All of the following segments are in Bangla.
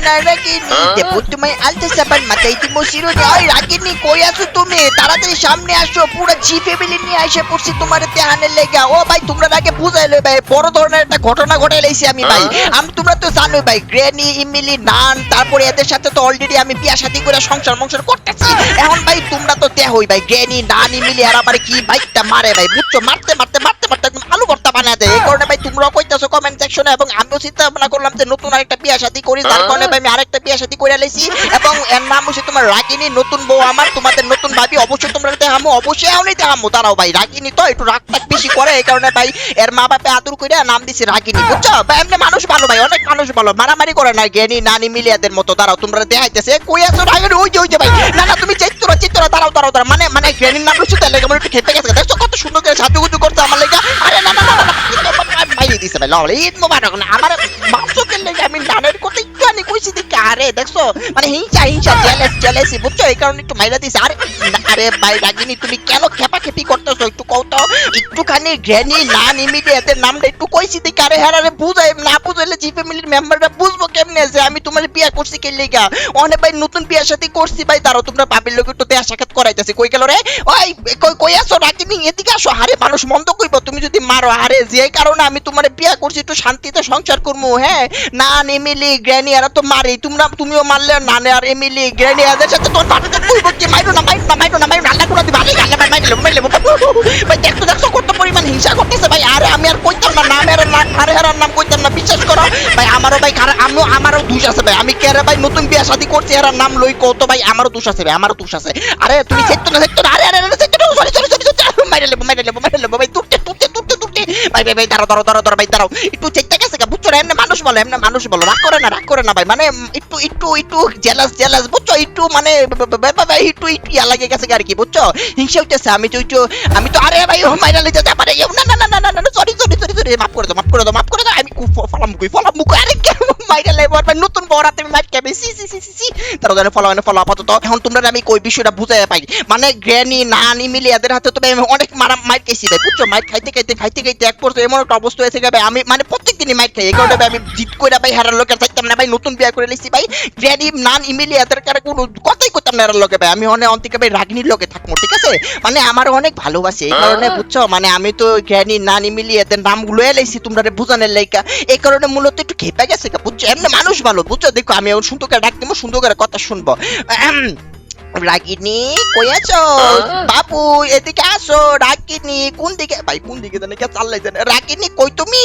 না রাগিনি দেবো তোমায় আলতে সাবান মাথায় দিব শিরোনি ওই রাগিনি কই তুমি তাড়াতাড়ি সামনে আসো পুরো জি ফ্যামিলি নিয়ে এসে পড়ছি তোমার দেহানের লেগা ও ভাই তোমরা আগে বুঝাইলে ভাই বড় ধরনের একটা ঘটনা ঘটে লাইছি আমি ভাই আমি তোমরা তো জানো ভাই গ্রেনি ইমিলি নান তারপরে এদের সাথে তো অলরেডি আমি বিয়া শাদী করে সংসার মংসার করতেছি এখন ভাই তোমরা তো দেহই ভাই গ্রেনি নান ইমিলি আর আবার কি বাইকটা মারে ভাই বুঝছ মারতে মারতে মারতে মারতে একদম আলু দেয়। এই কারণে ভাই তোমরাও কইতাছো কমেন্ট সেকশনে এবং আমিও চিন্তা ভাবনা করলাম যে নতুন আরেকটা বিয়া শাদী করি। যার কারণে ভাই আমি আরেকটা বিয়া শাদী করে লাইছি এবং এর নাম হচ্ছে তোমার রাগিনী নতুন বউ আমার তোমাদের নতুন ভাবি। অবশ্যই তোমরা দেখামো অবশ্যই এমনই দেখামো। দাঁড়াও ভাই রাগিনী তো একটু রাগ টাগ বেশি করে। এই কারণে ভাই এর মা বাপে আদর করে নাম দিছি রাগিনী বুঝছ? ভাই এমনি মানুষ ভালো ভাই অনেক মানুষ ভালো। মারামারি করে না জ্ঞানী নানি মিলিয়াদের মতো। দাঁড়াও তোমরা দেখাইতেছে। কই আছো রাগিনী? ওই যে ওই যে ভাই। না না তুমি চিত্তরা চিত্তরা দাঁড়াও দাঁড়াও দাঁড়াও। মানে মানে জ্ঞানীর নাম হচ্ছে তাহলে আমার একটু খেতে গেছে? দেখছ কত সুন্দর করে সাজুগুজু করছে আমার লেগে? আরে না না না না, দিছে ভাই ললে ঈদ মোবারক না আমার মাংসকের লেগে আমি ডানের কথা একটু আনি কইছি আরে, দেখছ? মানে হিংসা হিংসা জেলাস জেলাসি বুঝছ? এই কারণে একটু মাইরা দিছে। আরে আরে ভাই রাগিনী, তুমি কেন খেপা খেপি করতেছো? একটু কও তো। একটুখানি গ্র্যানি না নিমিটে এদের নামটা একটু কইছি দেখি। আরে হ্যাঁ আরে, বুঝাই, না বুঝাইলে জি ফ্যামিলির মেম্বাররা বুঝব কেমনে যে আমি তোমার বিয়া করছি কে লেগা? অনেক ভাই নতুন বিয়ার সাথে করছি ভাই দাঁড়াও তোমরা ভাবির লোক একটু দেয়া সাক্ষাৎ করাইতেছি। কই গেল রে? ওই, কই কই আসো রাগিনী? এদিকে আসো। আরে, মানুষ মন্দ কইব, তুমি যদি মারো। আরে, যে কারণে আমি তোমার বিয়া করছি, একটু শান্তিতে সংসার করব হ্যাঁ? না এমিলি গ্র্যানি, এরা তো মারে তোমরা তুমিও মারলে না আর এমিলি গ্র্যানি এদের সাথে তোর ভাবিকে কইব কি মাইরো না মাইরো না মাইরো না মাইরো আল্লাহ করে দিবা আল্লাহ ভাই মাইরলে মাইরলে ভাই দেখতো দেখছ কত পরিমাণ হিংসা করতেছে ভাই আরে আমি আর কইতাম না নাম এর নাম আরে হেরার নাম কইতাম না বিশ্বাস করো ভাই আমারও ভাই খারাপ আমিও আমারও দোষ আছে ভাই আমি কেরে ভাই নতুন বিয়া শাদী করছি এরার নাম লই কত ভাই আমারও দোষ আছে ভাই আমারও দোষ আছে আরে তুমি সেট না সেট না আরে আরে সেট না সরি সরি সরি সরি মাইরে লেবো মাইরে লেবো মাইরে লেবো ভাই তুটতে ভাই ভাই ভাই, দাঁড়াও দাঁড়াও দাঁড়াও দাঁড়াও, ভাই, দাঁড়াও। একটু চেকটা গেছে বুঝছ এমনি মানুষ বলো, এমনি মানুষ বলো। রাগ করে না, রাগ করে না ভাই মানে একটু একটু একটু জেলাস জেলাস বুঝছ? একটু মানে একটু একটু ইয়া লাগে গেছে আর কি, বুঝছ? হিংসা আমি তো একটু, আমি তো, আরে ভাই মাইরা লিতে যা পারে না না না না না সরি সরি সরি সরি মাফ করে দাও, মাফ করে দাও, মাফ করে দাও, আমি ফলাম মুকুই ফলাম আরে মাইরা লেবো আর নতুন আমি খাবে সি সি সি সি সি ফলো ফলো আপাতত, এখন তোমরা আমি কই বিষয়টা বুঝাই পাই মানে গ্র্যানি, নানি মিলি এদের হাতে তো আমি অনেক মারা মাইট খাইছি ভাই, বুঝছ? মাইট খাইতে খাইতে খাইতে খাইতে এক পর্যায়ে এমন একটা অবস্থা হয়েছে ভাই আমি মানে প্রত্যেক দিনই মাইট খাই ভাই আমি জিত করে ভাই হারার লোকের থাকতাম না ভাই নতুন বিয়ে করে লিছি ভাই। গ্র্যানি নান ইমিলি এদের কারে কোনো কথাই করতাম না এরার লোকে ভাই। আমি অনেক অন্তিকে ভাই রাগিনীর লোকে থাকব ঠিক আছে? মানে আমার অনেক ভালোবাসে এই কারণে বুঝছ? মানে আমি তো গ্র্যানি নান ইমিলি এদের নামগুলো এলাইছি তোমরা বুঝানোর লাইকা। এই কারণে মূলত একটু খেপে গেছে বুঝছ? এমনি মানুষ ভালো বুঝছ? দেখো আমি সুন্দর করে ডাক দিব সুন্দর করে কথা শুনব। রাগিনী কই আছো বাবু এদিকে আসো রাগিনী কোন দিকে? ভাই কোন দিকে জানে কে চাল্লাই জানে। রাগিনী কই তুমি?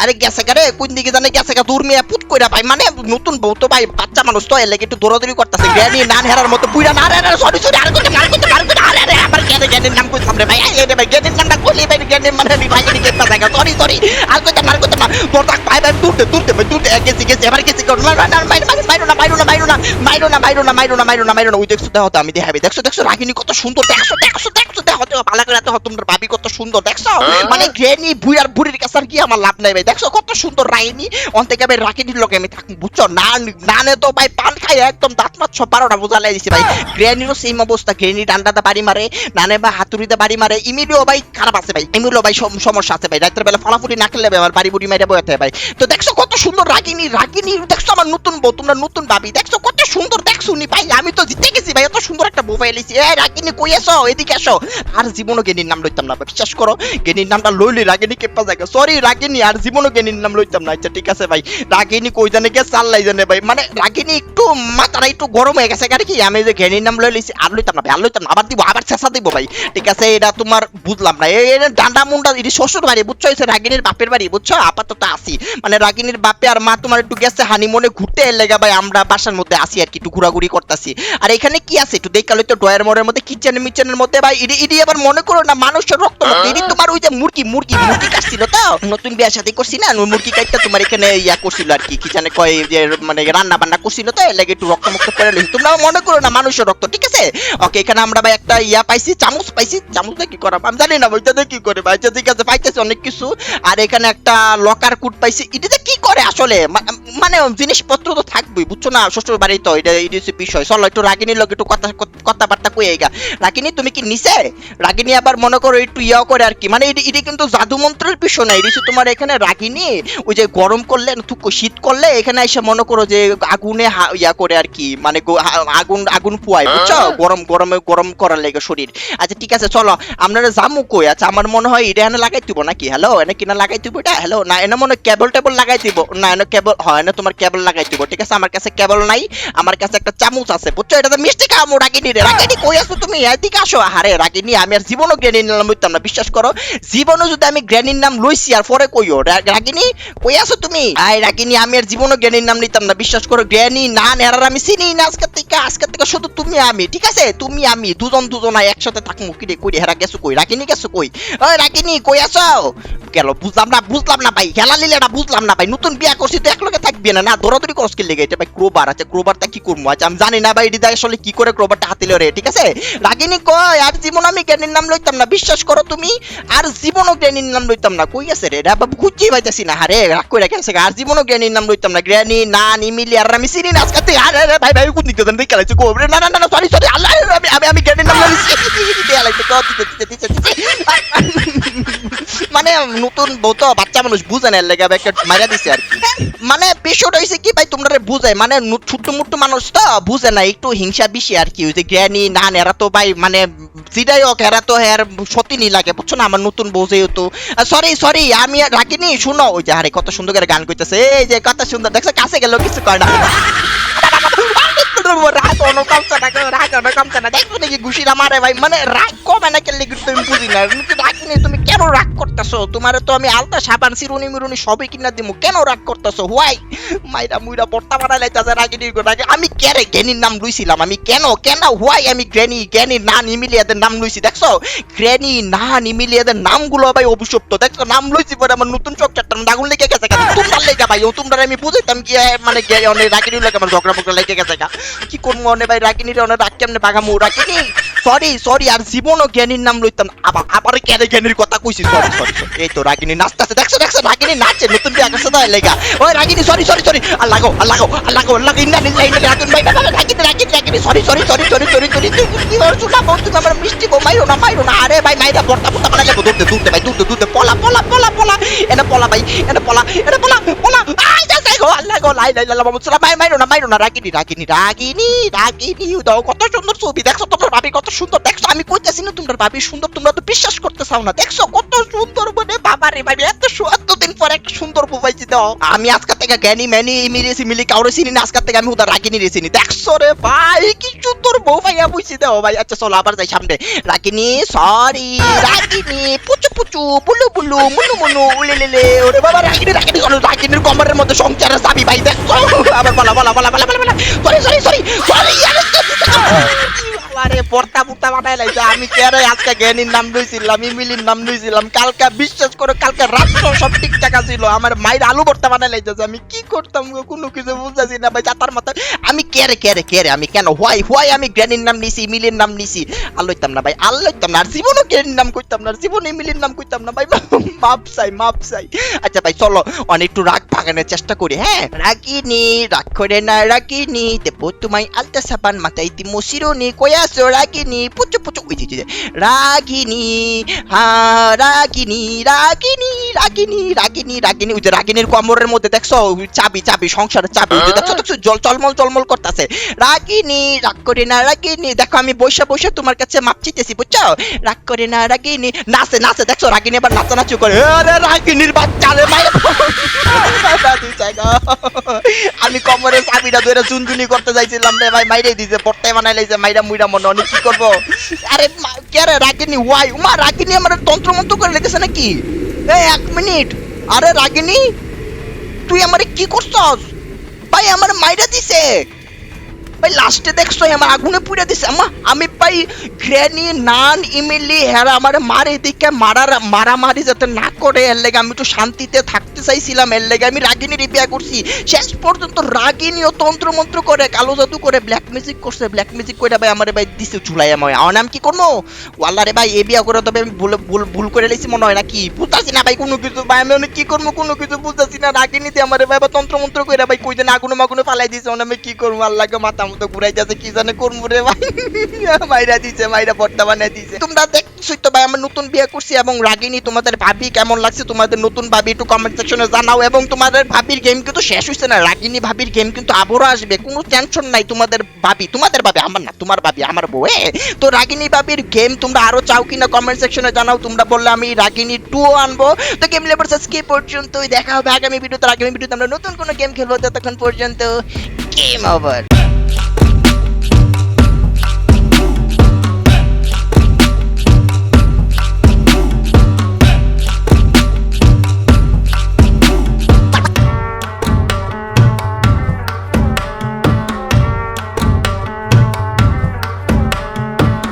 আরে গেছে গারে কোন দিকে জানে গেছে গা দূর মিয়া পুত কইরা ভাই মানে নতুন বউ তো ভাই বাচ্চা মানুষ তো এর লাগি একটু দৌড়াদৌড়ি করতেছে। গ্র্যানি নান হেরার মতো বুইরা না আরে সরি সরি আর কইতে আর কইতে আর কইতে আরে আরে আমার জ্ঞানে জ্ঞানের নাম কই সামনে ভাই আরে ভাই জ্ঞানের নামটা কইলি ভাই জ্ঞানের মানে আমি রাগিনী কেটে জায়গা সরি সরি আর কইতে আর কইতে না। তোর তাক ভাই ভাই তুলতে তুলতে ভাই তুলতে গেছি গেছি এবার গেছি কর মাইরো না মাইরো না মাইরো না মাইরো না মাইরো না মাইরো না মাইরো না মাইরো না ওই দেখছ দেখো তো আমি দেখাবি। দেখছ দেখছ রাগিনী কত সুন্দর দেখছ দেখছ দেখছ দেখো দেখো ভালো করে দেখো তোমার ভাবি কত সুন্দর দেখছ? মানে গ্রেনি বুইয়ার বুড়ির কাছে আর কি আমার লাভ নাই ভাই। দেখছ কত সুন্দর রাগিনী। অন থেকে ভাই রাগিনীর লোকে আমি থাকি বুঝছ? না নানে তো ভাই পান খাই একদম দাঁত মাছ সব বারোটা বোঝা লাই দিছে ভাই। গ্রেনিরও সেম অবস্থা গ্রেনি ডান্ডাতে বাড়ি মারে নানে বা হাতুড়িতে বাড়ি মারে ইমিলিও ভাই খারাপ আছে ভাই ইমিলিও ভাই সমস্যা আছে ভাই। রাতের বেলা ফলাফুলি না খেলে ভাই আমার বাড়ি বুড়ি মাইরে বয়াতে ভাই। তো দেখছ কত সুন্দর রাগিনী রাগিনী দেখছ আমার নতুন বউ তোমরা নতুন ভাবি। দেখছ কত সুন্দর দেখছ নি ভাই আমি তো জিতে গেছি ভাই এত সুন্দর একটা বউ পাইলিছি এ রাগিনী কই আসো এদিকে আসো। আর জীবনও গেনির নাম লইতাম না, বিশ্বাস করো। গেনির নামটা লইলি রাগিনী কেপা জায়গা। সরি রাগিনী, আর জীবনও গেনির নাম লইতাম না। আচ্ছা ঠিক আছে ভাই। রাগিনী কই জানে কে চাল্লাই জানে ভাই। মানে রাগিনী একটু মাথাটা একটু গরম হয়ে গেছে আর কি? আমি যে গেনির নাম লই লিছি আর লইতাম না ভাই, আর লইতাম না। আবার দিব, আবার ছেঁচা দিব ভাই। ঠিক আছে, এটা তোমার বুঝলাম না। এই এই ডান্ডা মুন্ডা, এটি শ্বশুর বাড়ি, বুঝছ? এসে রাগিনীর বাপের বাড়ি, বুঝছ? আপাতত আসি মানে রাগিনীর বাপে আর মা তোমার একটু গেছে, হানিমনে ঘুরতে এর ভাই, আমরা বাসার মধ্যে আসি আর কি, একটু ঘোরাঘুরি করতেছি। আর এখানে কি আছে? একটু দেখাল তো ডয়ের মোড়ের মধ্যে কিচেন মিচেনের মধ্যে ভাই ইডি ইডি আবার মনে করো না মানুষের রক্ত ইডি তোমার ওই যে মুরগি মুরগি মুরগি কাটছিল তো? নতুন বিয়ার সাথে করছি না? ওই মুরগি কাটটা তোমার এখানে ইয়া করছিল আর কি কিচেনে কয় যে মানে রান্না বান্না করছিল তো? লাগে একটু রক্ত মুক্ত করে লইছি তোমরা মনে করো না মানুষের রক্ত ঠিক আছে? ওকে এখানে আমরা ভাই একটা ইয়া পাইছি চামচ পাইছি। চামচটা কি করা আমি জানি না ওইটাতে কি করে? ভাই আচ্ছা, ঠিক আছে পাইতেছি অনেক কিছু। আর এখানে একটা লকার কুট পাইছি। এটাতে কি করে আসলে? মানে জিনিসপত্র তো থাকবেই বুঝছ না? শ্বশুর বাড়ি তো এটা এটা বিষয়। চলো একটু রাগিনীর লোক একটু কথা কথাবার্তা কই এইগা রাগিনী তুমি কি নিছে রাগিনী আবার মনে করো একটু ইয়া করে আর কি। মানে এটি কিন্তু জাদু মন্ত্রের বিষয় না এটি তোমার এখানে রাগিনী ওই যে গরম করলে থুক শীত করলে এখানে এসে মনে করো যে আগুনে ইয়া করে আর কি মানে আগুন আগুন ফুয়ায় বুঝছ? গরম গরমে গরম করার লেগে শরীর। আচ্ছা ঠিক আছে চলো আপনারা জামু কই? আচ্ছা আমার মনে হয় এটা এনে লাগাই দিব নাকি? হ্যালো এনে কিনা লাগাই দিব এটা? হ্যালো না এনে মনে কেবল টেবল লাগাই দিব। না এনে কেবল হয় না তোমার কেবল লাগাই দিব। ঠিক আছে আমার কাছে কেবল নাই আমার কাছে একটা চামচ আছে বুঝছ? এটা তো মিষ্টি খাওয়ামু রাগিনী রে রাগিনী কই আসো তুমি? এদিকে আসো আরে রাগিনী আমি আর জীবনও গ্র্যানির নাম লইতাম না বিশ্বাস করো। জীবনও যদি আমি গ্র্যানির নাম লইছি আর পরে কইও রাগিনী কই আসো তুমি? আই রাগিনী আমি আর জীবনও গ্র্যানির নাম নিতাম না বিশ্বাস করো গ্র্যানি না নেহার আমি চিনি না আজকে থেকে আজকে থেকে শুধু তুমি আমি ঠিক আছে? তুমি আমি দুজন দুজন একসাথে কিরে কই রে, হেরা গেছো কই? রাগিনী গেছো কই? ওই রাগিনী কই আসো গেল। বুঝলাম না বুঝলাম না ভাই। খেলা নিলে না বুঝলাম না ভাই। নতুন বিয়া করছি তো একলগে থাকবি না না? দৌড়াদৌড়ি করস কি লেগে? এটা ভাই ক্রোবার আছে ক্রোবারটা কি করব? আচ্ছা আমি জানি না ভাই এটা আসলে কি করে ক্রোবারটা হাতে রে ঠিক আছে? রাগিনী কই আর জীবন আমি জ্ঞানীর নাম লইতাম না। বিশ্বাস করো তুমি আর জীবনও জ্ঞানীর নাম লইতাম না। কই আছে রে? বাবু খুঁজে পাইতেছি না। হারে রাগ করে গেছে আর জীবনও জ্ঞানীর নাম লইতাম না। জ্ঞানী না নিমিলি আর আমি চিনি না আজকে আরে আরে ভাই ভাই কোন দিকে দেখে লাইছে গো। রে, না না না সরি সরি আল্লাহ আমি আমি আমি জ্ঞানীর নাম লইছি। দিয়ে লাইছে কত দিতে দিতে দিতে। মানে নতুন বউ তো বাচ্চা মানুষ, বুঝে না লেগে একটা মাইরা দিছে আর কি। মানে বিষয়টা হয়েছে কি, ভাই তোমরা বুঝাই মানে নু- ছোট্ট মোট্ট মানুষ তো বুঝে না একটু হিংসা বেশি আর কি, ওই যে জ্ঞানী নান এরা তো ভাই মানে যেটাই হোক, এরা তো এর সতীনি লাগে, বুঝছ না? আমার নতুন বউ যেহেতু। সরি সরি আমি রাখিনি, শুনো, ওই যে, আরে, কত সুন্দর করে গান করতেছে এই যে, কত সুন্দর, দেখছ, কাছে গেল কিছু কয় না। না না মারে মানে রাগ কমে না কেন তুমি বুঝি না রাগ নিয়ে তুমি কেন রাগ করতেছো? তোমার তো আমি আলতা সাবান সিরুনি মিরুনি সবই কিনা দিমু। কেন রাগ করতেছো? হোয়াই মাইরা মুইরা বর্তা বানাই লাইতাছে রাগিনীর গো। রাগে আমি কেরে জ্ঞানীর নাম লইছিলাম? আমি কেন? কেন? হোয়াই আমি গ্র্যানি গ্র্যানি না নিমিলিয়াদের নাম লইছি, দেখছ? গ্র্যানি না নিমিলিয়াদের নামগুলো ভাই অভিশপ্ত। দেখছ? নাম লইছি পরে আমার নতুন চোখ চারটা দাগুন লেগে গেছে তোমরা লেগে ভাই, ও তোমরা আমি বুঝাইতাম কি মানে অনেক রাগিনীর লাগে আমার ঝগড়া ফগড়া লেগে গেছে। কি করব অনেক ভাই, রাগিনীর অনেক রাগ কেমনে বাগামু রাগিনী? সরি সরি আর জীবনও জ্ঞানীর নাম লইতাম। আবার আবার কেন জ্ঞানীর কথা কইছি সরি সরি এই তো রাগিনী নাচতেছে, দেখছ দেখছ? রাগিনী নাচে নতুন বিয়ে করছে দা লেগা। ওই Ragini sorry sorry sorry Allah আর আল্লাহ আর আল্লাহ আর লাগো ইন্না নিল্লা ইন্না রাগুন ভাই, Ragini sorry sorry sorry sorry sorry sorry কি আমার মিষ্টি গো মাইরো না মাইরো না আরে ভাই মাইরা দূরতে ভাই পলা পলা পলা পলা এনে পলা ভাই এনে পলা এনে পলা পলা আই যা গো আল্লাহ গো লাই লাই ভাই মাইরো না মাইরো না রাগিনী রাগিনী রাগিনী রাগিনী দাও কত সুন্দর ছবি দেখছ তোমার ভাবি কত সুন্দর দেখছ আমি কইতেছি না তোমার ভাবি সুন্দর তোমরা তো বিশ্বাস করতে চাও না দেখছ কত সুন্দর মানে বাবা রে ভাবি এত সু- এতদিন পর একটা সুন্দর বুবাইছি দাও। আমি আজকে থেকে জ্ঞানী ম্যানি, মিলি মিলি কাউরে চিনি না, আজকে থেকে আমি উদা রাগিনী রে চিনি দেখছ রে ভাই, কি সুন্দর বউ ভাইয়া বুঝছি দাও ভাই। আচ্ছা চলো আবার যাই সামনে। রাগিনী সরি রাগিনী, পুচু পুচু, বুলু বুলু, মুনু মুনু উলে লেলে ওরে বাবা, রাগিনী রাগিনী চলো রাগিনীর কমরের মধ্যে সংসারের চাবি ভাই, দেখছ? আবার বলা বলা বলা বলা বলা সরি সরি সরি সরি আরে পর্তা পুর্তা বানাই লাইছে আমি কেরে আজকে জ্ঞানীর নাম লইছিলাম, ইমিলির নাম লইছিলাম। কালকে বিশ্বাস করে, কালকে রাত্র সব ঠিকঠাক ছিল আমার মায়ের আলু ভর্তা বানাই লাইছে আমি কি করতাম কোনো কিছু বুঝতেছি না ভাই চাতার মাথা আমি কেরে কেরে কেরে? আমি কেন? হোয়াই হোয়াই আমি জ্ঞানীর নাম নিছি, ইমিলির নাম নিছি। আর না ভাই, আর না। আর জীবনও জ্ঞানীর নাম কইতাম না, আর জীবনে ইমিলির নাম কইতাম না ভাই। মাপ চাই মাপ চাই। আচ্ছা ভাই, চলো, অনেক একটু রাগ ভাগানোর চেষ্টা করি হ্যাঁ? রাগিনি, রাগ করে না, রাগিনি। দেবো তোমায় আলতা সাবান মাথায় দিমো, শিরোনি, কয়া আসো রাগিনী পুচু পুচু ওই যে, রাগিনী হা রাগিনী রাগিনী রাগিনী রাগিনী রাগিনী ওই যে রাগিনীর কোমরের মধ্যে দেখছ চাবি চাবি সংসারের চাবি ওই যে দেখছ দেখছ জল চলমল চলমল করতেছে। রাগিনী রাগ করে না রাগিনী দেখো আমি বসে বসে তোমার কাছে মাপ চিতেছি বুঝছ? রাগ করে না রাগিনী নাচে নাচে দেখছ রাগিনী আবার নাচানাচি করে। আরে রাগিনীর বাচ্চা রে আমি কমরে চাবিটা ধরে চুনচুনি করতে যাইছিলাম রে ভাই মাইরে দিছে পড়তে বানাই লাইছে, মাইরা মুইরা মনে অনেক কি করব? আরে কে রে রাগিনি? ওয়াই উমা, রাগিনি আমার তন্ত্র মন্ত্র করে লেগেছে নাকি? এই এক মিনিট। আরে রাগিনি, তুই আমারে কি করছস? ভাই, আমার মাইরা দিছে। ভাই লাস্টে দেখছ আমার আগুনে পুড়ে দিছে। আমা আমি পাই নান, ইমিলি আমার মারে দিকে মারার মারামারি যাতে না করে, এর লেগে আমি শান্তিতে থাকতে চাইছিলাম, এর লেগে আমি রাগিনী রিপেয়ার করছি। শেষ পর্যন্ত রাগিনীও তন্ত্র মন্ত্র করে, কালো জাদু করে ব্ল্যাক মিউজিক করছে ব্ল্যাক মিউজিক করে ভাই আমার ভাই দিছে চুলাই আমায়। আমার নাম কি করব ওয়াল্লা রে ভাই, এ বিয়া করে তবে ভুল ভুল ভুল করে লেছি মনে হয় নাকি? বুঝতেছি না ভাই, কোনো কিছু। ভাই, আমি অনেক কি করব, কোনো কিছু বুঝতেছি না। রাগিনীতে আমার ভাই বা তন্ত্র মন্ত্র করে ভাই, কই যেন আগুনে মাগুনে ফালাই দিছে। আমি কি করব, আল্লাহকে মাথা মতো ঘুরাই যাচ্ছে কি জানে করব রে ভাই। মাইরা দিছে, মাইরা পর্দা বানিয়ে দিছে। তোমরা দেখছোই তো ভাই, আমি নতুন বিয়ে করছি এবং রাগিনী, তোমাদের ভাবি কেমন লাগছে তোমাদের নতুন ভাবি একটু কমেন্ট সেকশনে জানাও। এবং তোমাদের ভাবির গেম কিন্তু শেষ হইছে না, রাগিনী ভাবির গেম কিন্তু আবারও আসবে। কোনো টেনশন নাই, তোমাদের ভাবি তোমাদের ভাবি, আমার না, তোমার ভাবি, আমার বউ তো রাগিনী ভাবির গেম তোমরা আরও চাও কিনা কমেন্ট সেকশনে জানাও। তোমরা বললে আমি রাগিনী টু আনব তো গেম লেবার আজকে পর্যন্তই। দেখা হবে আগামী ভিডিওতে আগামী ভিডিওতে আমরা নতুন কোনো গেম খেলব। ততক্ষণ পর্যন্ত গেম ওভার